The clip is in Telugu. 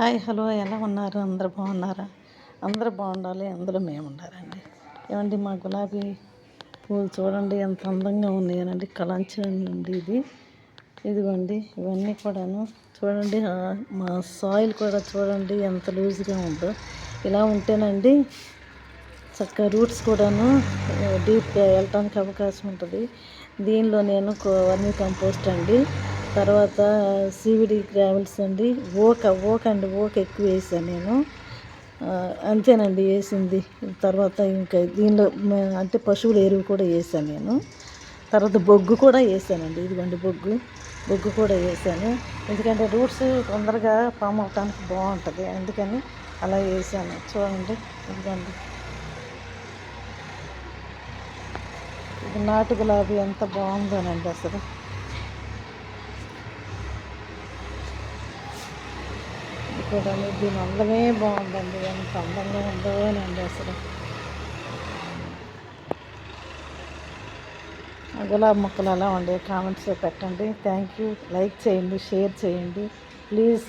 హాయ్ హలో ఎలా ఉన్నారు? అందరు బాగున్నారా? అందరూ బాగుండాలి అందులో మేము ఉండాలండి ఏమండి మా గులాబీ పూలు చూడండి ఎంత అందంగా ఉన్నాయనండి కలంచండి ఇది. ఇదిగోండి ఇవన్నీ కూడాను చూడండి మా సాయిల్ కూడా చూడండి ఎంత లూజ్గా ఉందో. ఇలా ఉంటేనండి చక్కగా రూట్స్ కూడాను డీప్గా వెళ్ళటానికి అవకాశం ఉంటుంది. దీనిలో నేను వర్మీ కంపోస్ట్ అండి. తర్వాత సివిడి గ్రావెల్స్ అండి. ఓక ఓక అండి ఓక ఎక్కువ వేసాను నేను. అంతేనండి వేసింది. తర్వాత ఇంకా దీనిలో అంటే పశువుల ఎరువు కూడా వేసాను నేను. తర్వాత బొగ్గు కూడా వేసానండి. ఇదిగోండి బొగ్గు. బొగ్గు కూడా వేసాను. ఎందుకంటే రూట్స్ తొందరగా ఫామ్ అవటానికి బాగుంటుంది. అందుకని అలా వేసాను. చూడండి. ఇదిగోండి. ఇది నాటు గులాబీ ఎంత బాగుందోనండి అసలు. ఇది దీని అందమే బాగుందండి. ఎంత అందంగా ఉందోనండి అసలు. గులాబీ మొక్కలు అలా ఉండే కామెంట్స్లో పెట్టండి. థ్యాంక్ యూ లైక్ చేయండి షేర్ చేయండి. ప్లీజ్